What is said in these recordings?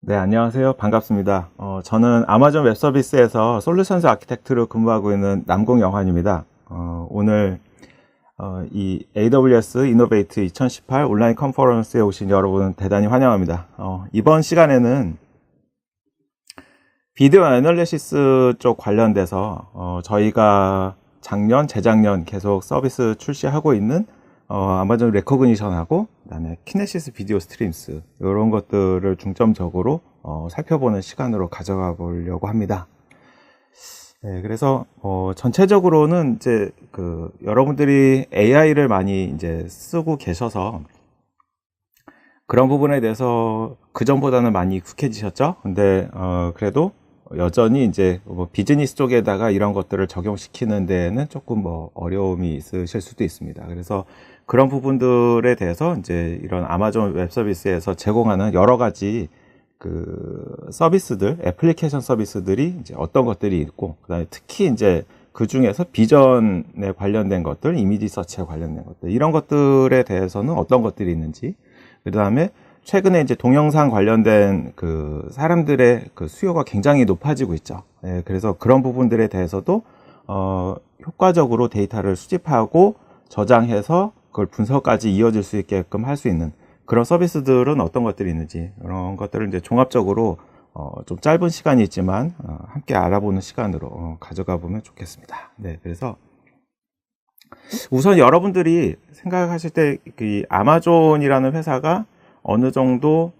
네, 안녕하세요. 반갑습니다. 어, 저는 아마존 웹 서비스에서 솔루션스 아키텍트로 근무하고 있는 남공 영환입니다. 어, 오늘 어, 이 AWS 이노베이트 2018 온라인 컨퍼런스에 오신 여러분 대단히 환영합니다. 어, 이번 시간에는 비디오 애널리시스 쪽 관련돼서 어, 저희가 작년, 재작년 계속 서비스 출시하고 있는 어, 아마존 레코그니션하고 그다음에 키네시스 비디오 스트림스 이런 것들을 중점적으로 어, 살펴보는 시간으로 가져가 보려고 합니다. 네, 그래서 어, 전체적으로는 이제 그 여러분들이 AI를 많이 이제 쓰고 계셔서 그런 부분에 대해서 그 전보다는 많이 익숙해지셨죠. 근데 어, 그래도 여전히 이제 뭐 비즈니스 쪽에다가 이런 것들을 적용시키는 데에는 조금 뭐 어려움이 있으실 수도 있습니다. 그래서 그런 부분들에 대해서 이제 이런 아마존 웹 서비스에서 제공하는 여러 가지 그 서비스들, 애플리케이션 서비스들이 이제 어떤 것들이 있고, 그다음에 특히 이제 그 중에서 비전에 관련된 것들, 이미지 서치에 관련된 것들, 이런 것들에 대해서는 어떤 것들이 있는지, 그 다음에 최근에 이제 동영상 관련된 그 사람들의 그 수요가 굉장히 높아지고 있죠. 예, 그래서 그런 부분들에 대해서도 어, 효과적으로 데이터를 수집하고 저장해서 그걸 분석까지 이어질 수 있게끔 할 수 있는 그런 서비스들은 어떤 것들이 있는지 그런 것들을 이제 종합적으로 어, 좀 짧은 시간이 있지만 어, 함께 알아보는 시간으로 어, 가져가 보면 좋겠습니다. 네, 그래서 우선 여러분들이 생각하실 때 그 아마존이라는 회사가 어느 정도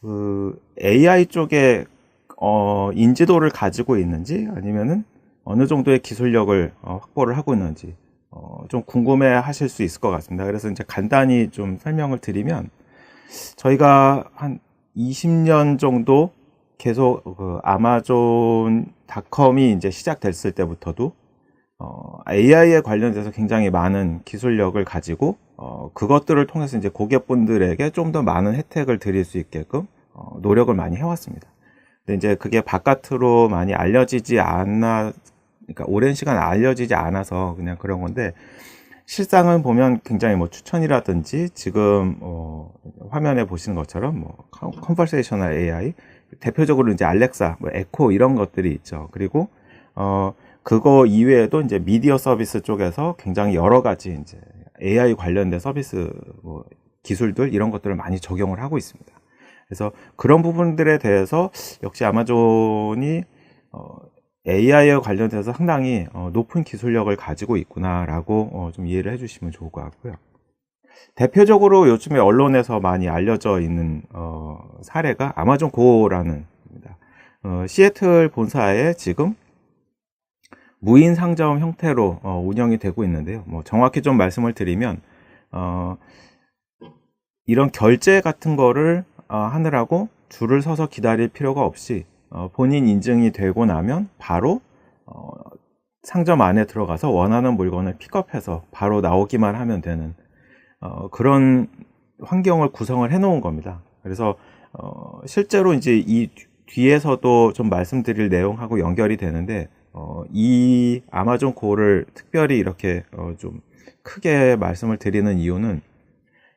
그 AI 쪽에 어, 인지도를 가지고 있는지 아니면은 어느 정도의 기술력을 어, 확보를 하고 있는지 어, 좀 궁금해 하실 수 있을 것 같습니다. 그래서 이제 간단히 좀 설명을 드리면 저희가 한 20년 정도 계속 그 아마존 닷컴이 이제 시작됐을 때부터도 어, AI에 관련돼서 굉장히 많은 기술력을 가지고 어, 그것들을 통해서 이제 고객분들에게 좀 더 많은 혜택을 드릴 수 있게끔 어, 노력을 많이 해왔습니다. 근데 이제 그게 바깥으로 많이 알려지지 않아, 그러니까 오랜 시간 알려지지 않아서 그냥 그런 건데 실상은 보면 굉장히 뭐 추천이라든지 지금 어, 화면에 보시는 것처럼 뭐 컨버세이셔널 AI 대표적으로 이제 알렉사, 뭐 에코 이런 것들이 있죠. 그리고 어 그거 이외에도 이제 미디어 서비스 쪽에서 굉장히 여러 가지 이제 AI 관련된 서비스 뭐 기술들 이런 것들을 많이 적용을 하고 있습니다. 그래서 그런 부분들에 대해서 역시 아마존이 어, AI에 관련돼서 상당히 어, 높은 기술력을 가지고 있구나라고 어, 좀 이해를 해주시면 좋을 것 같고요. 대표적으로 요즘에 언론에서 많이 알려져 있는 어, 사례가 아마존 고라는 어, 시애틀 본사에 지금 무인 상점 형태로 어, 운영이 되고 있는데요. 뭐 정확히 좀 말씀을 드리면 어, 이런 결제 같은 거를 어, 하느라고 줄을 서서 기다릴 필요가 없이 어, 본인 인증이 되고 나면 바로 어, 상점 안에 들어가서 원하는 물건을 픽업해서 바로 나오기만 하면 되는 어, 그런 환경을 구성을 해 놓은 겁니다. 그래서 어, 실제로 이제 이 뒤에서도 좀 말씀드릴 내용하고 연결이 되는데 어, 이 아마존 고를 특별히 이렇게 어, 좀 크게 말씀을 드리는 이유는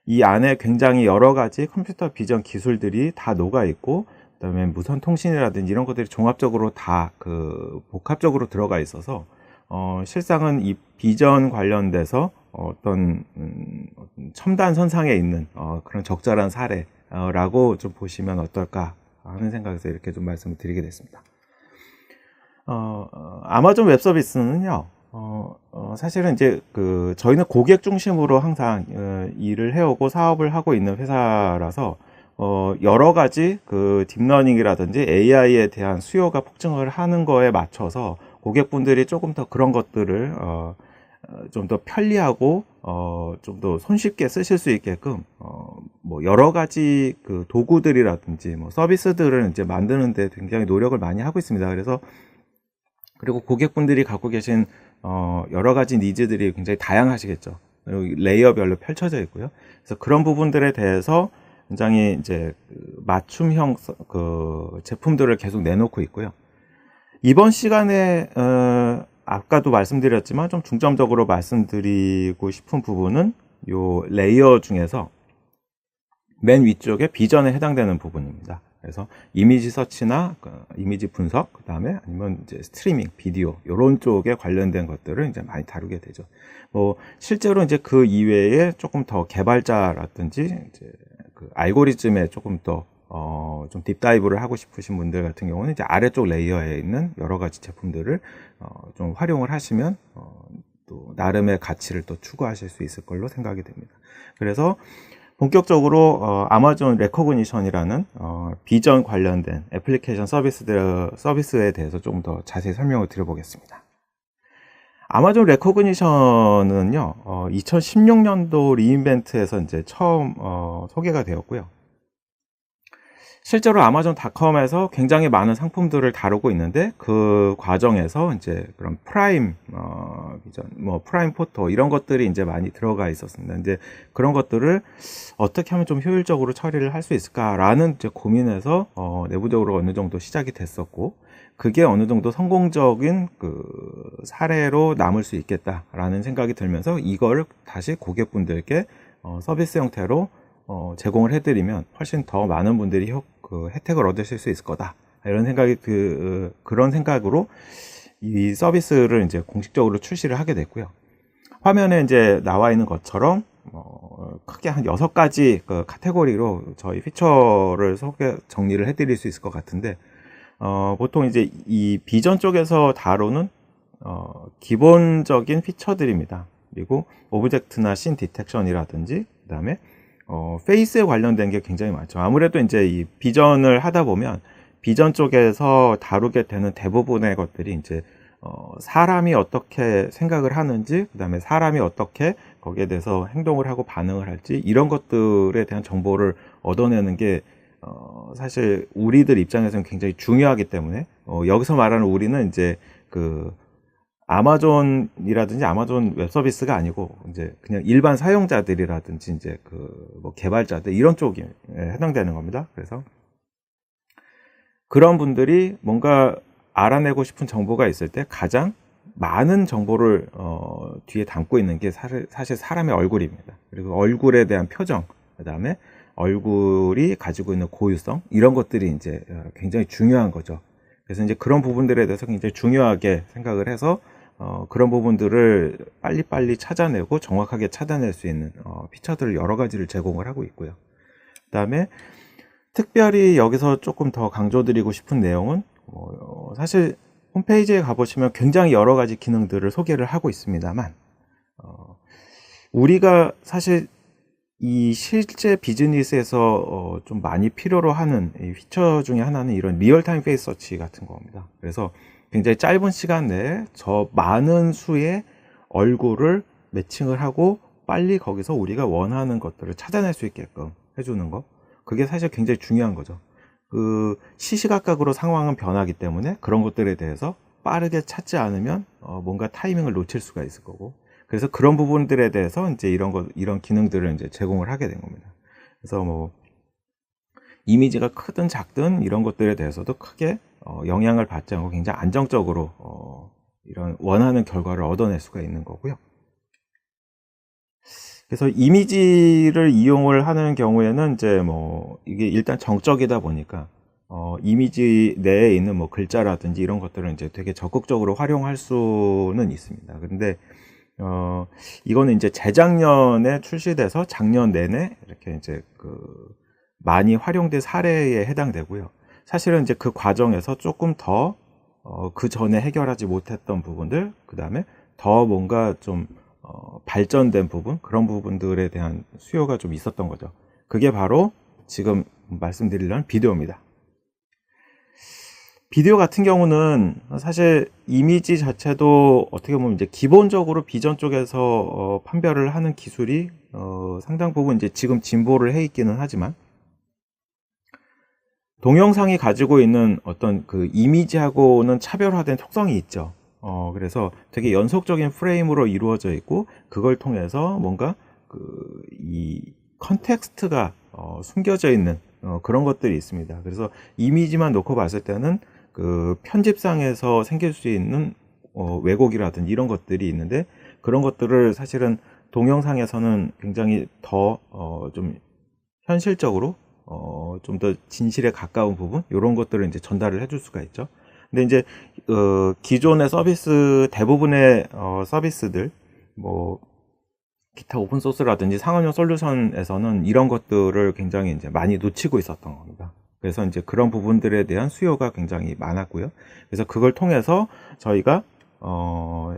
이 안에 굉장히 여러 가지 컴퓨터 비전 기술들이 다 녹아 있고 그다음에 무선 통신이라든지 이런 것들이 종합적으로 다 그 복합적으로 들어가 있어서 어, 실상은 이 비전 관련돼서 어떤 음, 첨단 선상에 있는 어, 그런 적절한 사례라고 좀 보시면 어떨까 하는 생각에서 이렇게 좀 말씀을 드리게 됐습니다. 어, 어, 아마존 웹 서비스는요, 어, 어, 사실은 이제 그 저희는 고객 중심으로 항상 어, 일을 해오고 사업을 하고 있는 회사라서 어, 여러 가지 그 딥러닝이라든지 AI에 대한 수요가 폭증을 하는 거에 맞춰서 고객분들이 조금 더 그런 것들을 어, 좀 더 편리하고 어, 좀 더 손쉽게 쓰실 수 있게끔 어, 뭐 여러 가지 그 도구들이라든지 뭐 서비스들을 이제 만드는데 굉장히 노력을 많이 하고 있습니다. 그래서 그리고 고객분들이 갖고 계신 어, 여러 가지 니즈들이 굉장히 다양하시겠죠. 그리고 레이어별로 펼쳐져 있고요. 그래서 그런 부분들에 대해서 굉장히 이제 그 맞춤형 서- 그 제품들을 계속 내놓고 있고요. 이번 시간에 어, 아까도 말씀드렸지만 좀 중점적으로 말씀드리고 싶은 부분은 요 레이어 중에서 맨 위쪽에 비전에 해당되는 부분입니다. 그래서 이미지 서치나 그 이미지 분석, 그 다음에 아니면 이제 스트리밍, 비디오 이런 쪽에 관련된 것들을 이제 많이 다루게 되죠. 뭐 실제로 이제 그 이외에 조금 더 개발자라든지 이제 그 알고리즘에 조금 더 어, 좀 딥다이브를 하고 싶으신 분들 같은 경우는 이제 아래쪽 레이어에 있는 여러 가지 제품들을 어, 좀 활용을 하시면 어, 또 나름의 가치를 또 추구하실 수 있을 걸로 생각이 됩니다. 그래서 본격적으로 어, 아마존 레코그니션이라는 어, 비전 관련된 애플리케이션 서비스 서비스에 대해서 조금 더 자세히 설명을 드려보겠습니다. 아마존 레코그니션은요, 어, 2016년도 리인벤트에서 이제 처음 어, 소개가 되었고요. 실제로 아마존 닷컴에서 굉장히 많은 상품들을 다루고 있는데 그 과정에서 이제 그런 프라임 어 뭐 프라임 포토 이런 것들이 이제 많이 들어가 있었습니다. 이제 그런 것들을 어떻게 하면 좀 효율적으로 처리를 할 수 있을까라는 이제 고민에서 어 내부적으로 어느 정도 시작이 됐었고 그게 어느 정도 성공적인 그 사례로 남을 수 있겠다라는 생각이 들면서 이걸 다시 고객분들께 어 서비스 형태로 어 제공을 해드리면 훨씬 더 많은 분들이 효, 그 혜택을 얻으실 수 있을 거다. 이런 생각이 그 그런 생각으로 이 서비스를 이제 공식적으로 출시를 하게 됐고요. 화면에 이제 나와 있는 것처럼 어, 크게 한 여섯 가지 그 카테고리로 저희 피처를 소개 정리를 해드릴 수 있을 것 같은데 어, 보통 이제 이 비전 쪽에서 다루는 어, 기본적인 피처들입니다. 그리고 오브젝트나 씬 디텍션이라든지 그다음에 어, 페이스에 관련된 게 굉장히 많죠. 아무래도 이제 이 비전을 하다 보면 비전 쪽에서 다루게 되는 대부분의 것들이 이제 어, 사람이 어떻게 생각을 하는지, 그 다음에 사람이 어떻게 거기에 대해서 행동을 하고 반응을 할지, 이런 것들에 대한 정보를 얻어내는 게, 어, 사실 우리들 입장에서는 굉장히 중요하기 때문에, 어, 여기서 말하는 우리는 이제 그 아마존이라든지 아마존 웹 서비스가 아니고 이제 그냥 일반 사용자들이라든지 이제 그 뭐 개발자들 이런 쪽에 해당되는 겁니다. 그래서 그런 분들이 뭔가 알아내고 싶은 정보가 있을 때 가장 많은 정보를 어, 뒤에 담고 있는 게 사실, 사람의 얼굴입니다. 그리고 얼굴에 대한 표정, 그 다음에 얼굴이 가지고 있는 고유성 이런 것들이 이제 어, 굉장히 중요한 거죠. 그래서 이제 그런 부분들에 대해서 굉장히 중요하게 생각을 해서 어, 그런 부분들을 빨리빨리 찾아내고 정확하게 찾아낼 수 있는 어, 피처들을 여러 가지를 제공을 하고 있고요. 그 다음에 특별히 여기서 조금 더 강조드리고 싶은 내용은 어, 사실 홈페이지에 가보시면 굉장히 여러 가지 기능들을 소개를 하고 있습니다만 어, 우리가 사실 이 실제 비즈니스에서 어, 좀 많이 필요로 하는 이 피처 중에 하나는 이런 리얼타임 페이스 서치 같은 겁니다. 그래서 굉장히 짧은 시간 내에 저 많은 수의 얼굴을 매칭을 하고 빨리 거기서 우리가 원하는 것들을 찾아낼 수 있게끔 해주는 거. 그게 사실 굉장히 중요한 거죠. 그 시시각각으로 상황은 변하기 때문에 그런 것들에 대해서 빠르게 찾지 않으면 어 뭔가 타이밍을 놓칠 수가 있을 거고 그래서 그런 부분들에 대해서 이제 이런 것, 이런 기능들을 이제 제공을 하게 된 겁니다. 그래서 뭐, 이미지가 크든 작든 이런 것들에 대해서도 크게 어, 영향을 받지 않고 굉장히 안정적으로 어, 이런 원하는 결과를 얻어낼 수가 있는 거고요. 그래서 이미지를 이용을 하는 경우에는 이제 뭐 이게 일단 정적이다 보니까 어, 이미지 내에 있는 뭐 글자라든지 이런 것들은 이제 되게 적극적으로 활용할 수는 있습니다. 근데 어, 이거는 이제 재작년에 출시돼서 작년 내내 이렇게 이제 그 많이 활용된 사례에 해당되고요. 사실은 이제 그 과정에서 조금 더, 어, 그 전에 해결하지 못했던 부분들, 그 다음에 더 뭔가 좀, 어, 발전된 부분, 그런 부분들에 대한 수요가 좀 있었던 거죠. 그게 바로 지금 말씀드리려는 비디오입니다. 비디오 같은 경우는 사실 이미지 자체도 어떻게 보면 이제 기본적으로 비전 쪽에서 어, 판별을 하는 기술이 어, 상당 부분 이제 지금 진보를 해 있기는 하지만 동영상이 가지고 있는 어떤 그 이미지하고는 차별화된 특성이 있죠. 어, 그래서 되게 연속적인 프레임으로 이루어져 있고 그걸 통해서 뭔가 그 이 컨텍스트가 어, 숨겨져 있는 어, 그런 것들이 있습니다. 그래서 이미지만 놓고 봤을 때는 그 편집상에서 생길 수 있는 어, 왜곡이라든지 이런 것들이 있는데 그런 것들을 사실은 동영상에서는 굉장히 더좀 어, 현실적으로 어, 좀 더 진실에 가까운 부분 이런 것들을 이제 전달을 해줄 수가 있죠. 근데 이제 어, 기존의 서비스 대부분의 어, 서비스들 뭐 기타 오픈 소스라든지 상업용 솔루션에서는 이런 것들을 굉장히 이제 많이 놓치고 있었던 겁니다. 그래서 이제 그런 부분들에 대한 수요가 굉장히 많았고요. 그래서 그걸 통해서 저희가 어,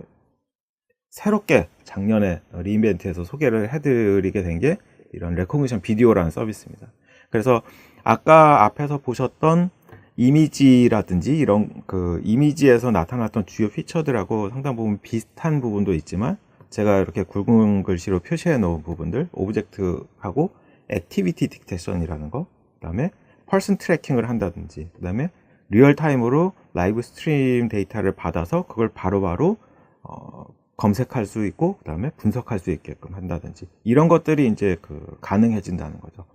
새롭게 작년에 리인벤트에서 소개를 해드리게 된 게 이런 레코그니션 비디오라는 서비스입니다. 그래서 아까 앞에서 보셨던 이미지라든지 이런 그 이미지에서 나타났던 주요 피처들하고 상당 부분 비슷한 부분도 있지만 제가 이렇게 굵은 글씨로 표시해 놓은 부분들 오브젝트하고 액티비티 딕테션이라는 거 그다음에 펄슨 트래킹을 한다든지 그다음에 리얼타임으로 라이브 스트림 데이터를 받아서 그걸 바로바로 어, 검색할 수 있고 그다음에 분석할 수 있게끔 한다든지 이런 것들이 이제 그 가능해진다는 거죠.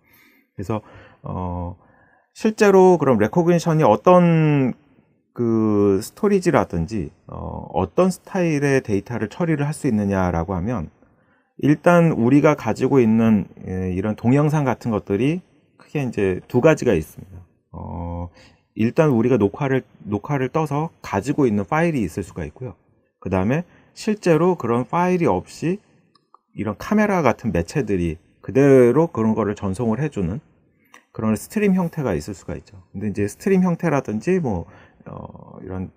그래서 어 실제로 그럼 레코그니션이 어떤 그 스토리지라든지 어, 어떤 스타일의 데이터를 처리를 할 수 있느냐라고 하면 일단 우리가 가지고 있는 예, 이런 동영상 같은 것들이 크게 이제 두 가지가 있습니다. 어, 일단 우리가 녹화를 녹화를 떠서 가지고 있는 파일이 있을 수가 있고요. 그 다음에 실제로 그런 파일이 없이 이런 카메라 같은 매체들이 그대로 그런 거를 전송을 해주는 그런 스트림 형태가 있을 수가 있죠. 근데 이제 스트림 형태라든지 뭐 어, 이런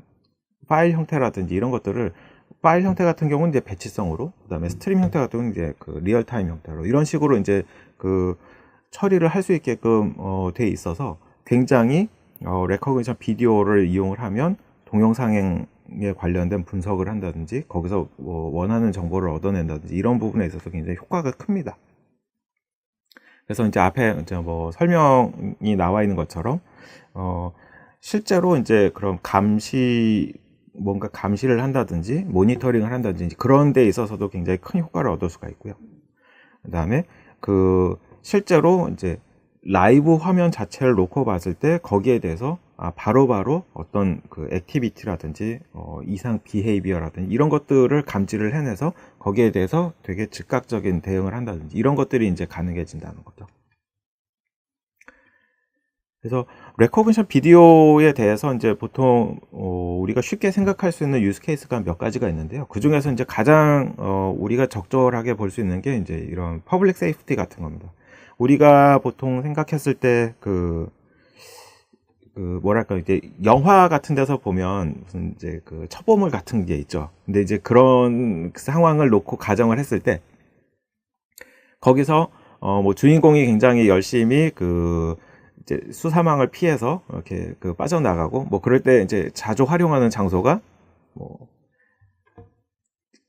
파일 형태라든지 이런 것들을 파일 형태 같은 경우는 이제 배치성으로, 그다음에 스트림 형태 같은 경우는 이제 그 리얼타임 형태로 이런 식으로 이제 그 처리를 할 수 있게끔 어, 돼 있어서 굉장히 어, 레커그니션 비디오를 이용을 하면 동영상에 관련된 분석을 한다든지 거기서 뭐 원하는 정보를 얻어낸다든지 이런 부분에 있어서 굉장히 효과가 큽니다. 그래서 이제 앞에 이제 뭐 설명이 나와 있는 것처럼 어 실제로 이제 그런 감시 뭔가 감시를 한다든지 모니터링을 한다든지 그런 데 있어서도 굉장히 큰 효과를 얻을 수가 있고요. 그다음에 그 실제로 이제 라이브 화면 자체를 놓고 봤을 때 거기에 대해서 아 바로바로 어떤 그 액티비티라든지 어 이상 비헤이비어라든지 이런 것들을 감지를 해내서 거기에 대해서 되게 즉각적인 대응을 한다든지 이런 것들이 이제 가능해진다는 거죠. 그래서 레코그니션 비디오에 대해서 이제 보통 어, 우리가 쉽게 생각할 수 있는 유스 케이스가 몇 가지가 있는데요. 그 중에서 이제 가장 어, 우리가 적절하게 볼 수 있는 게 이제 이런 퍼블릭 세이프티 같은 겁니다. 우리가 보통 생각했을 때그 그 뭐랄까 이제 영화 같은 데서 보면 무슨 이제 그 첩보물 같은 게 있죠. 근데 이제 그런 상황을 놓고 가정을 했을 때 거기서 어 뭐 주인공이 굉장히 열심히 그 이제 수사망을 피해서 이렇게 그 빠져나가고 뭐 그럴 때 이제 자주 활용하는 장소가 뭐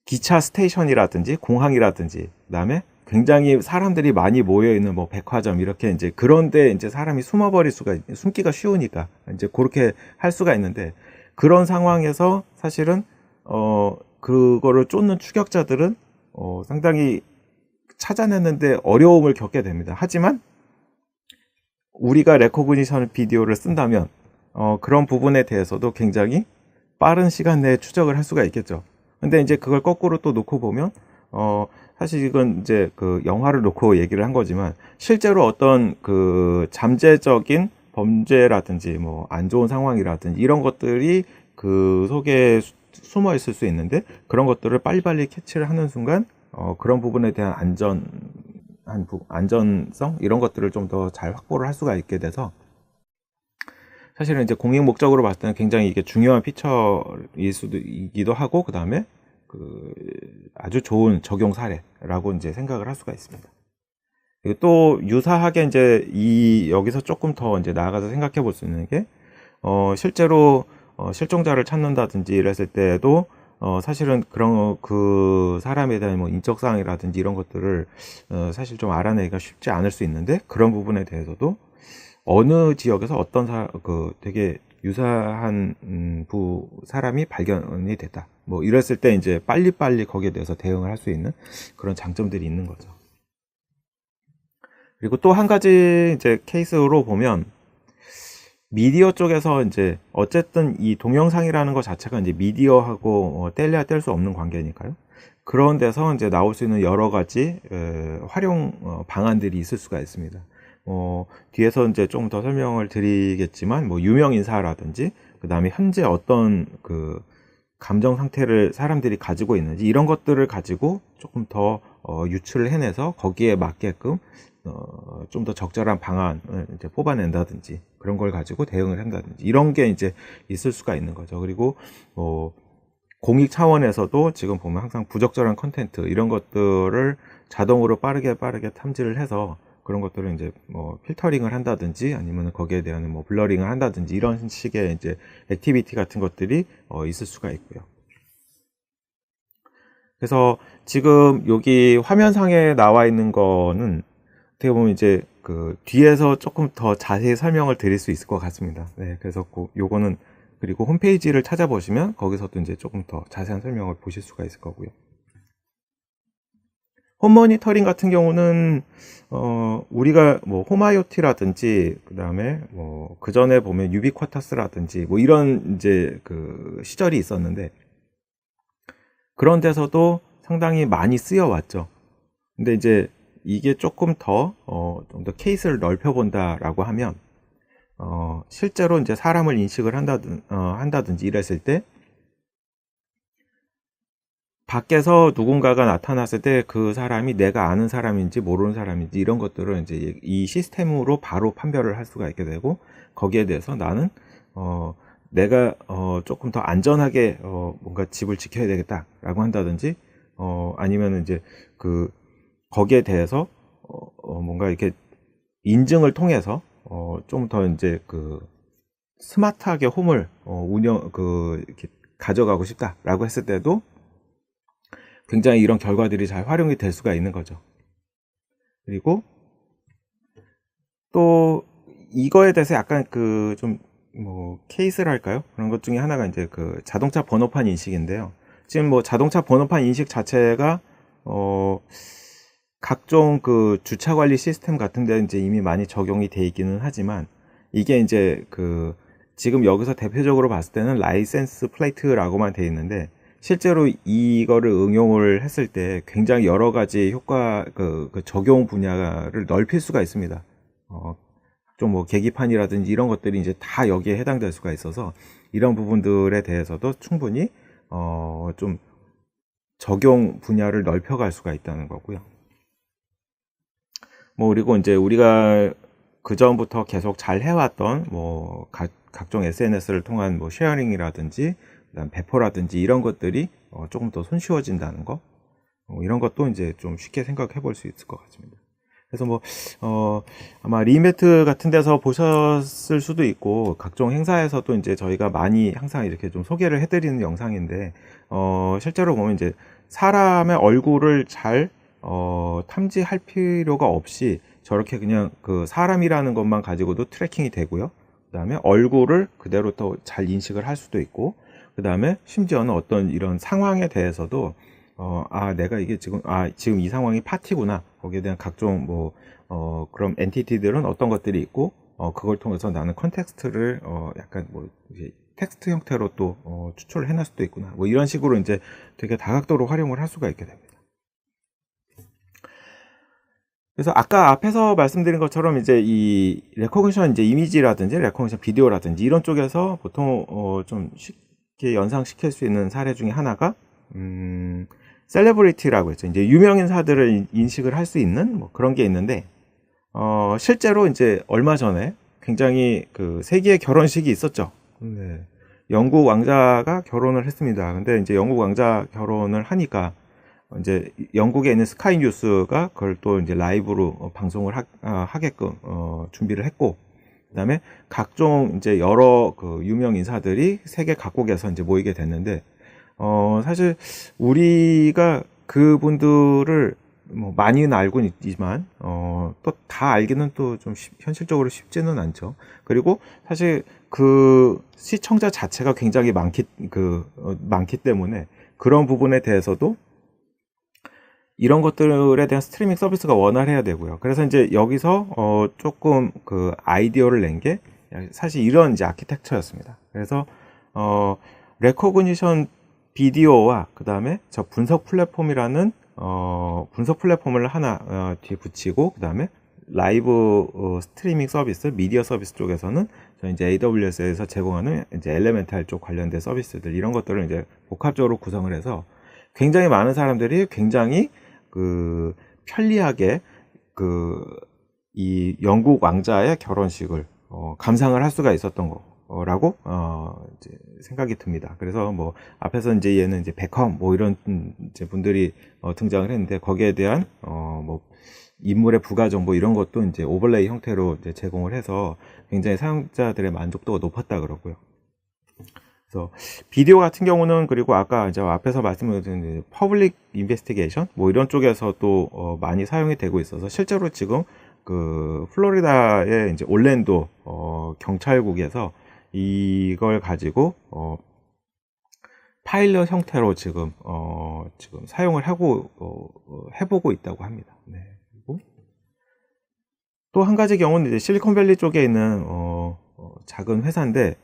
기차 스테이션이라든지 공항이라든지 그다음에 굉장히 사람들이 많이 모여 있는 뭐 백화점 이렇게 이제 그런데 이제 사람이 숨어버릴 수가 숨기가 쉬우니까 이제 그렇게 할 수가 있는데 그런 상황에서 사실은 어 그거를 쫓는 추격자들은 어 상당히 찾아내는데 어려움을 겪게 됩니다. 하지만 우리가 레코그니션 비디오를 쓴다면 어, 그런 부분에 대해서도 굉장히 빠른 시간 내에 추적을 할 수가 있겠죠. 근데 이제 그걸 거꾸로 또 놓고 보면 어, 사실 이건 이제 그 영화를 놓고 얘기를 한 거지만 실제로 어떤 그 잠재적인 범죄라든지 뭐 안 좋은 상황이라든지 이런 것들이 그 속에 숨어 있을 수 있는데 그런 것들을 빨리빨리 캐치를 하는 순간 어, 그런 부분에 대한 안전 한 부, 안전성 이런 것들을 좀 더 잘 확보를 할 수가 있게 돼서 사실은 이제 공익 목적으로 봤을 때는 굉장히 이게 중요한 피처일 수도 이기도 하고 그 다음에 그 아주 좋은 적용 사례라고 이제 생각을 할 수가 있습니다. 그리고 또 유사하게 이제 이 여기서 조금 더 이제 나아가서 생각해 볼 수 있는 게 어, 실제로 어, 실종자를 찾는다든지 이랬을 때에도 어, 사실은 그런 그 사람에 대한 뭐 인적 사항이라든지 이런 것들을 어, 사실 좀 알아내기가 쉽지 않을 수 있는데 그런 부분에 대해서도 어느 지역에서 어떤 사, 그 되게 유사한 음, 부 사람이 발견이 됐다. 뭐 이랬을 때 이제 빨리빨리 거기에 대해서 대응을 할 수 있는 그런 장점들이 있는 거죠. 그리고 또 한 가지 이제 케이스로 보면 미디어 쪽에서 이제 어쨌든 이 동영상이라는 것 자체가 이제 미디어하고 어, 뗄래야 뗄 수 없는 관계니까요. 그런 데서 이제 나올 수 있는 여러 가지 에, 활용 어, 방안들이 있을 수가 있습니다. 어, 뒤에서 이제 좀 더 설명을 드리겠지만, 뭐, 유명 인사라든지, 그 다음에 현재 어떤 그 감정 상태를 사람들이 가지고 있는지, 이런 것들을 가지고 조금 더 어, 유출을 해내서 거기에 맞게끔 어, 좀 더 적절한 방안을 이제 뽑아낸다든지, 그런 걸 가지고 대응을 한다든지, 이런 게 이제 있을 수가 있는 거죠. 그리고, 뭐, 공익 차원에서도 지금 보면 항상 부적절한 컨텐트, 이런 것들을 자동으로 빠르게 빠르게 탐지를 해서 그런 것들을 이제 뭐 필터링을 한다든지 아니면 거기에 대한 뭐 블러링을 한다든지 이런 식의 이제 액티비티 같은 것들이 어 있을 수가 있고요. 그래서 지금 여기 화면상에 나와 있는 거는 어떻게 보면 이제 그 뒤에서 조금 더 자세히 설명을 드릴 수 있을 것 같습니다. 네, 그래서 그 요거는 그리고 홈페이지를 찾아보시면 거기서도 이제 조금 더 자세한 설명을 보실 수가 있을 거고요. 홈 모니터링 같은 경우는 어 우리가 뭐 홈IoT라든지 그다음에 뭐 그전에 보면 유비쿼터스라든지 뭐 이런 이제 그 시절이 있었는데 그런 데서도 상당히 많이 쓰여 왔죠. 근데 이제 이게 조금 더 어 좀 더 케이스를 넓혀 본다라고 하면 어 실제로 이제 사람을 인식을 한다든 어 한다든지 이랬을 때 밖에서 누군가가 나타났을 때 그 사람이 내가 아는 사람인지 모르는 사람인지 이런 것들을 이제 이 시스템으로 바로 판별을 할 수가 있게 되고 거기에 대해서 나는 어 내가 어 조금 더 안전하게 어 뭔가 집을 지켜야 되겠다라고 한다든지 어 아니면 이제 그 거기에 대해서 어, 어 뭔가 이렇게 인증을 통해서 어 좀 더 이제 그 스마트하게 홈을 어 운영 그 이렇게 가져가고 싶다라고 했을 때도 굉장히 이런 결과들이 잘 활용이 될 수가 있는 거죠. 그리고 또 이거에 대해서 약간 그 좀 뭐 케이스랄까요? 그런 것 중에 하나가 이제 그 자동차 번호판 인식인데요. 지금 뭐 자동차 번호판 인식 자체가 어 각종 그 주차 관리 시스템 같은 데 이제 이미 많이 적용이 돼 있기는 하지만 이게 이제 그 지금 여기서 대표적으로 봤을 때는 라이센스 플레이트라고만 돼 있는데 실제로 이거를 응용을 했을 때 굉장히 여러 가지 효과 그, 그 적용 분야를 넓힐 수가 있습니다. 어, 좀뭐 계기판이라든지 이런 것들이 이제 다 여기에 해당될 수가 있어서 이런 부분들에 대해서도 충분히 어, 좀 적용 분야를 넓혀갈 수가 있다는 거고요. 뭐 그리고 이제 우리가 그 전부터 계속 잘 해왔던 뭐 각, 각종 SNS를 통한 뭐 쉐어링이라든지 그다음 배포라든지 이런 것들이 어, 조금 더 손쉬워진다는 거 어, 이런 것도 이제 좀 쉽게 생각해 볼 수 있을 것 같습니다. 그래서 뭐 어, 아마 리메트 같은 데서 보셨을 수도 있고 각종 행사에서도 이제 저희가 많이 항상 이렇게 좀 소개를 해드리는 영상인데 어, 실제로 보면 이제 사람의 얼굴을 잘 어, 탐지할 필요가 없이 저렇게 그냥 그 사람이라는 것만 가지고도 트래킹이 되고요. 그 다음에 얼굴을 그대로 또 잘 인식을 할 수도 있고 그 다음에 심지어는 어떤 이런 상황에 대해서도 어, 아, 내가 이게 지금, 아, 지금 이 상황이 파티구나. 거기에 대한 각종 뭐, 어, 그런 엔티티들은 어떤 것들이 있고, 어, 그걸 통해서 나는 컨텍스트를, 어, 약간 뭐, 이제 텍스트 형태로 또, 어, 추출을 해낼 수도 있구나. 뭐 이런 식으로 이제 되게 다각도로 활용을 할 수가 있게 됩니다. 그래서 아까 앞에서 말씀드린 것처럼 이제 이 레코그니션 이제 이미지라든지 레코그니션 비디오라든지 이런 쪽에서 보통 어, 좀 쉽 게 연상시킬 수 있는 사례 중에 하나가 음, 셀레브리티라고 했죠. 이제 유명인사들을 인식을 할 수 있는 뭐 그런 게 있는데 어, 실제로 이제 얼마 전에 굉장히 그 세계의 결혼식이 있었죠. 네. 영국 왕자가 결혼을 했습니다. 근데 이제 영국 왕자 결혼을 하니까 이제 영국에 있는 스카이 뉴스가 그걸 또 이제 라이브로 어, 방송을 하, 아, 하게끔 어, 준비를 했고 그다음에 각종 이제 여러 그 유명 인사들이 세계 각국에서 이제 모이게 됐는데 어 사실 우리가 그분들을 뭐 많이는 알고는 있지만 어 또 다 알기는 또 좀 현실적으로 쉽지는 않죠. 그리고 사실 그 시청자 자체가 굉장히 많기 그 어, 많기 때문에 그런 부분에 대해서도 이런 것들에 대한 스트리밍 서비스가 원활해야 되고요. 그래서 이제 여기서 어 조금 그 아이디어를 낸 게 사실 이런 이제 아키텍처였습니다. 그래서 어 레코그니션 비디오와 그 다음에 저 분석 플랫폼이라는 어 분석 플랫폼을 하나 어 뒤에 붙이고 그 다음에 라이브 어, 스트리밍 서비스, 미디어 서비스 쪽에서는 저희 이제 AWS에서 제공하는 이제 엘레멘탈 쪽 관련된 서비스들 이런 것들을 이제 복합적으로 구성을 해서 굉장히 많은 사람들이 굉장히 그 편리하게 그 이 영국 왕자의 결혼식을 어, 감상을 할 수가 있었던 거라고 어, 이제 생각이 듭니다. 그래서 뭐 앞에서 이제 얘는 이제 베컴 뭐 이런 음, 이제 분들이 어, 등장을 했는데 거기에 대한 어뭐 인물의 부가 정보 이런 것도 이제 오버레이 형태로 이제 제공을 해서 굉장히 사용자들의 만족도가 높았다 그러고요. 그래서 비디오 같은 경우는 그리고 아까 이제 앞에서 말씀드린 퍼블릭 인베스티게이션 뭐 이런 쪽에서도 어 많이 사용이 되고 있어서 실제로 지금 그 플로리다의 이제 올랜도 어 경찰국에서 이걸 가지고 어 파일럿 형태로 지금 어 지금 사용을 하고 어 해보고 있다고 합니다. 네. 또한 가지 경우는 이제 실리콘밸리 쪽에 있는 어, 어, 작은 회사인데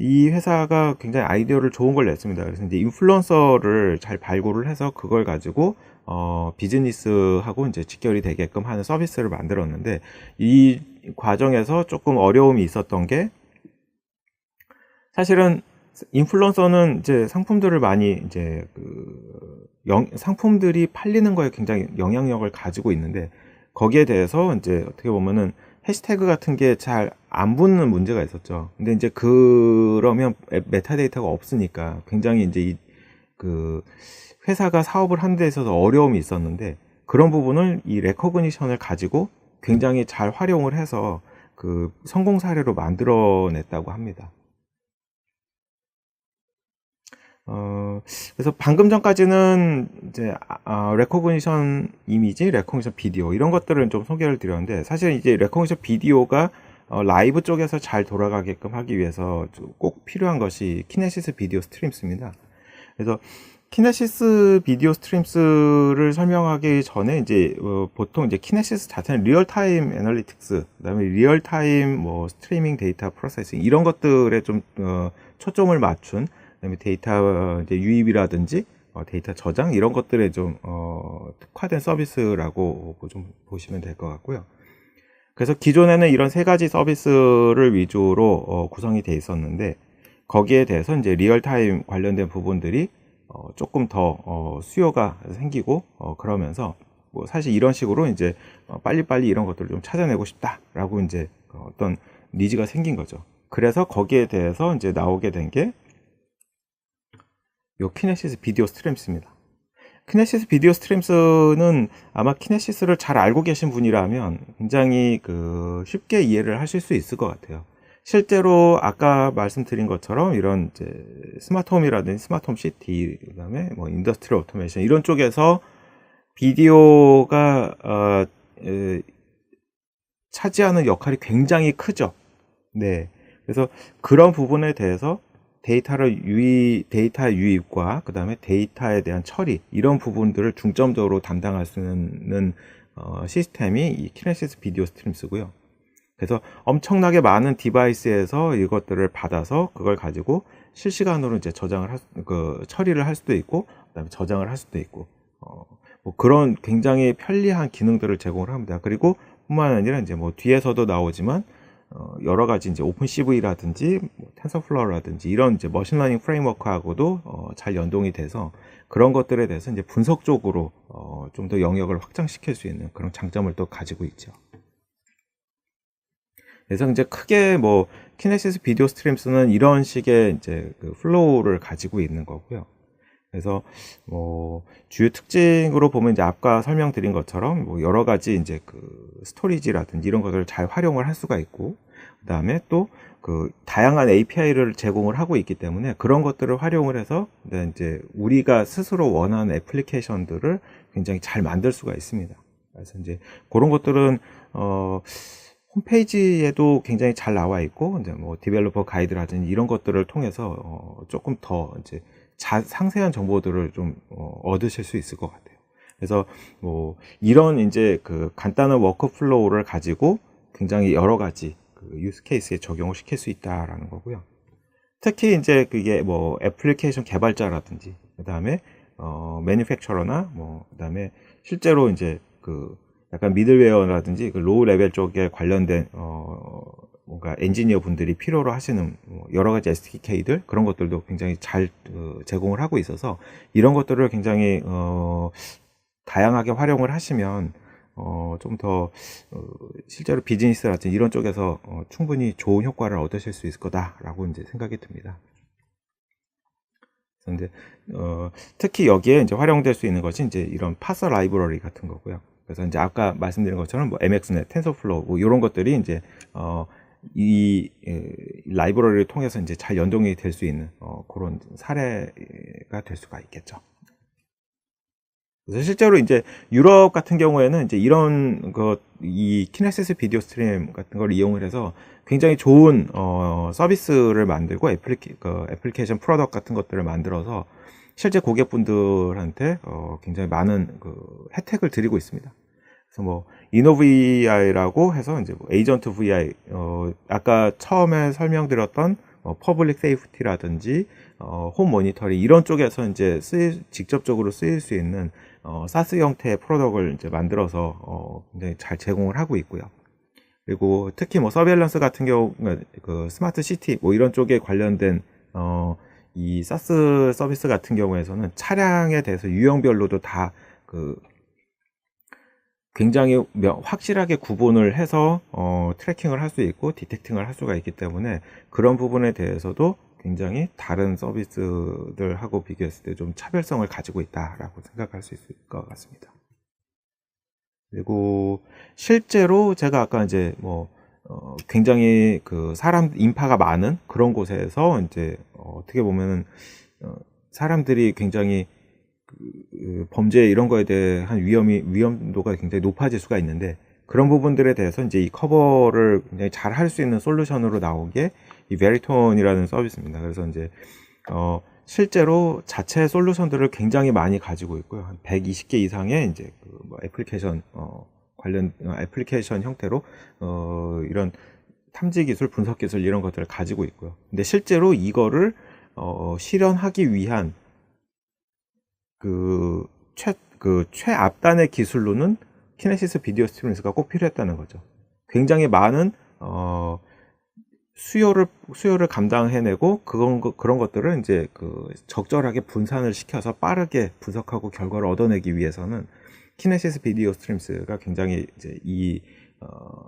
이 회사가 굉장히 아이디어를 좋은 걸 냈습니다. 그래서 이제 인플루언서를 잘 발굴을 해서 그걸 가지고 어, 비즈니스하고 이제 직결이 되게끔 하는 서비스를 만들었는데 이 과정에서 조금 어려움이 있었던 게 사실은 인플루언서는 이제 상품들을 많이 이제 그 영, 상품들이 팔리는 거에 굉장히 영향력을 가지고 있는데 거기에 대해서 이제 어떻게 보면은 해시태그 같은 게 잘 안 붙는 문제가 있었죠. 근데 이제 그러면 메타데이터가 없으니까 굉장히 이제 이 그 회사가 사업을 하는 데 있어서 어려움이 있었는데 그런 부분을 이 레커그니션을 가지고 굉장히 잘 활용을 해서 그 성공 사례로 만들어냈다고 합니다. 어, 그래서 방금 전까지는 이제 아, 레코그니션 이미지, 레코그니션 비디오 이런 것들을 좀 소개를 드렸는데 사실 이제 레코그니션 비디오가 어, 라이브 쪽에서 잘 돌아가게끔 하기 위해서 꼭 필요한 것이 키네시스 비디오 스트림스입니다. 그래서 키네시스 비디오 스트림스를 설명하기 전에 이제 어, 보통 이제 키네시스 자체는 리얼타임 애널리틱스, 그다음에 리얼타임 뭐 스트리밍 데이터 프로세싱 이런 것들에 좀 어, 초점을 맞춘 그다음에 데이터 유입이라든지 어, 데이터 저장 이런 것들에 좀 어, 특화된 서비스라고 좀 보시면 될 것 같고요. 그래서 기존에는 이런 세 가지 서비스를 위주로 어, 구성이 돼 있었는데 거기에 대해서 이제 리얼타임 관련된 부분들이 어, 조금 더 어, 수요가 생기고 어, 그러면서 뭐 사실 이런 식으로 이제 어, 빨리빨리 이런 것들을 좀 찾아내고 싶다라고 이제 어떤 니즈가 생긴 거죠. 그래서 거기에 대해서 이제 나오게 된게 요 키네시스 비디오 스트림스입니다. 키네시스 비디오 스트림스는 아마 키네시스를 잘 알고 계신 분이라면 굉장히 그 쉽게 이해를 하실 수 있을 것 같아요. 실제로 아까 말씀드린 것처럼 이런 이제 스마트홈이라든지 스마트홈 시티 그다음에 뭐 인더스트리 오토메이션 이런 쪽에서 비디오가 어, 에, 차지하는 역할이 굉장히 크죠. 네. 그래서 그런 부분에 대해서 데이터를 유입, 데이터 유입과 그 다음에 데이터에 대한 처리 이런 부분들을 중점적으로 담당할 수 있는 어, 시스템이 이 키네시스 비디오 스트림스고요. 그래서 엄청나게 많은 디바이스에서 이것들을 받아서 그걸 가지고 실시간으로 이제 저장을 할, 그 처리를 할 수도 있고 그다음에 저장을 할 수도 있고 어, 뭐 그런 굉장히 편리한 기능들을 제공을 합니다. 그리고 뿐만 아니라 이제 뭐 뒤에서도 나오지만 어, 여러 가지 이제 오픈CV라든지 뭐 텐서플로우라든지 이런 이제 머신러닝 프레임워크하고도 어, 잘 연동이 돼서 그런 것들에 대해서 이제 분석적으로 어, 좀 더 영역을 확장시킬 수 있는 그런 장점을 또 가지고 있죠. 그래서 이제 크게 뭐 키네시스 비디오 스트림스는 이런 식의 이제 그 플로우를 가지고 있는 거고요. 그래서 뭐 주요 특징으로 보면 이제 아까 설명드린 것처럼 뭐 여러 가지 이제 그 스토리지라든지 이런 것들을 잘 활용을 할 수가 있고 그다음에 또 그 다양한 API를 제공을 하고 있기 때문에 그런 것들을 활용을 해서 이제 우리가 스스로 원하는 애플리케이션들을 굉장히 잘 만들 수가 있습니다. 그래서 이제 그런 것들은 어 홈페이지에도 굉장히 잘 나와 있고 이제 뭐 디벨로퍼 가이드라든지 이런 것들을 통해서 어 조금 더 이제 자, 상세한 정보들을 좀 어, 얻으실 수 있을 것 같아요. 그래서 뭐 이런 이제 그 간단한 워크플로우를 가지고 굉장히 여러 가지 그 유스 케이스에 적용을 시킬 수 있다라는 거고요. 특히 이제 그게 뭐 애플리케이션 개발자라든지 그다음에 어 매니팩처러나 뭐 그다음에 실제로 이제 그 약간 미들웨어라든지 그 로우 레벨 쪽에 관련된 어 뭔가 엔지니어 분들이 필요로 하시는 뭐 여러 가지 SDK들 그런 것들도 굉장히 잘 어, 제공을 하고 있어서 이런 것들을 굉장히 어 다양하게 활용을 하시면 어, 좀 더, 어, 실제로 비즈니스라든지 이런 쪽에서 어, 충분히 좋은 효과를 얻으실 수 있을 거다라고 이제 생각이 듭니다. 근데, 어, 특히 여기에 이제 활용될 수 있는 것이 이제 이런 파서 라이브러리 같은 거고요. 그래서 이제 아까 말씀드린 것처럼 뭐 MXNet, TensorFlow 뭐 이런 것들이 이제, 어, 이, 이 라이브러리를 통해서 이제 잘 연동이 될 수 있는 어, 그런 사례가 될 수가 있겠죠. 그래서 실제로 이제 유럽 같은 경우에는 이제 이런 그이 키네시스 비디오 스트림 같은 걸 이용을 해서 굉장히 좋은 어, 서비스를 만들고 애플리케, 그 애플리케이션 프로덕트 같은 것들을 만들어서 실제 고객분들한테 어, 굉장히 많은 그 혜택을 드리고 있습니다. 그래서 뭐 이노VI라고 해서 이제 뭐 에이전트 VI 어, 아까 처음에 설명드렸던 어, 퍼블릭 세이프티라든지 어, 홈 모니터링 이런 쪽에서 이제 쓰일, 직접적으로 쓰일 수 있는 어, 사스 형태의 프로덕을 이제 만들어서 어, 굉장히 잘 제공을 하고 있고요. 그리고 특히 뭐 서베일런스 같은 경우 그 스마트 시티 뭐 이런 쪽에 관련된 어, 이 사스 서비스 같은 경우에서는 차량에 대해서 유형별로도 다 그 굉장히 확실하게 구분을 해서 어, 트래킹을 할 수 있고 디텍팅을 할 수가 있기 때문에 그런 부분에 대해서도 굉장히 다른 서비스들하고 비교했을 때 좀 차별성을 가지고 있다라고 생각할 수 있을 것 같습니다. 그리고 실제로 제가 아까 이제 뭐 어, 굉장히 그 사람 인파가 많은 그런 곳에서 이제 어, 떻게 보면은 어, 사람들이 굉장히 그 범죄 이런 거에 대한 위험이 위험도가 굉장히 높아질 수가 있는데 그런 부분들에 대해서 이제 이 커버를 굉장히 잘 할 수 있는 솔루션으로 나온 게이 베리톤이라는 서비스입니다. 그래서 이제 어 실제로 자체 솔루션들을 굉장히 많이 가지고 있고요. 한 120개 이상의 이제 그 뭐 애플리케이션 어 관련 어, 애플리케이션 형태로 어 이런 탐지 기술, 분석 기술 이런 것들을 가지고 있고요. 근데 실제로 이거를 어 실현하기 위한 그 최, 그 최앞단의 기술로는 키네시스 비디오 스트리밍스가 꼭 필요했다는 거죠. 굉장히 많은 어, 수요를 수요를 감당해내고 그런 그런 것들을 이제 그 적절하게 분산을 시켜서 빠르게 분석하고 결과를 얻어내기 위해서는 키네시스 비디오 스트림스가 굉장히 이제 이 어,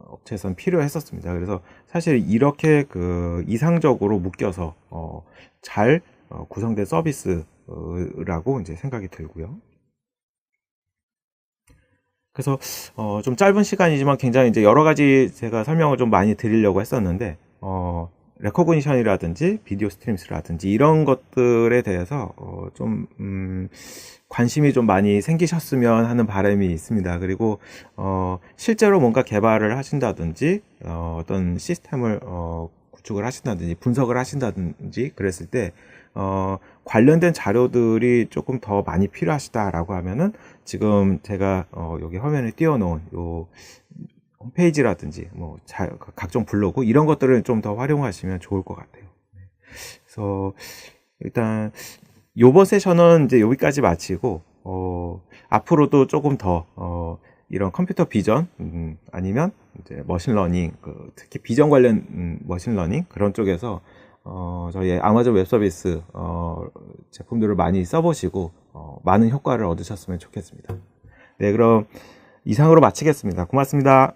업체에선 필요했었습니다. 그래서 사실 이렇게 그 이상적으로 묶여서 어, 잘 어, 구성된 서비스 라고 이제 생각이 들고요. 그래서 어, 좀 짧은 시간이지만 굉장히 이제 여러 가지 제가 설명을 좀 많이 드리려고 했었는데 어, 레코그니션이라든지 비디오 스트림스라든지 이런 것들에 대해서 어, 좀 음, 관심이 좀 많이 생기셨으면 하는 바람이 있습니다. 그리고 어, 실제로 뭔가 개발을 하신다든지 어, 어떤 시스템을 어, 구축을 하신다든지 분석을 하신다든지 그랬을 때 어, 관련된 자료들이 조금 더 많이 필요하시다라고 하면은 지금 제가 어, 여기 화면에 띄워놓은 요 홈페이지라든지 뭐 자, 각종 블로그 이런 것들을 좀 더 활용하시면 좋을 것 같아요. 네. 그래서 일단 요번 세션은 이제 여기까지 마치고 어, 앞으로도 조금 더 어, 이런 컴퓨터 비전 음, 아니면 이제 머신러닝 그, 특히 비전 관련 음, 머신러닝 그런 쪽에서 어, 저희 아마존 웹 서비스 어, 제품들을 많이 써보시고 어, 많은 효과를 얻으셨으면 좋겠습니다. 네, 그럼 이상으로 마치겠습니다. 고맙습니다.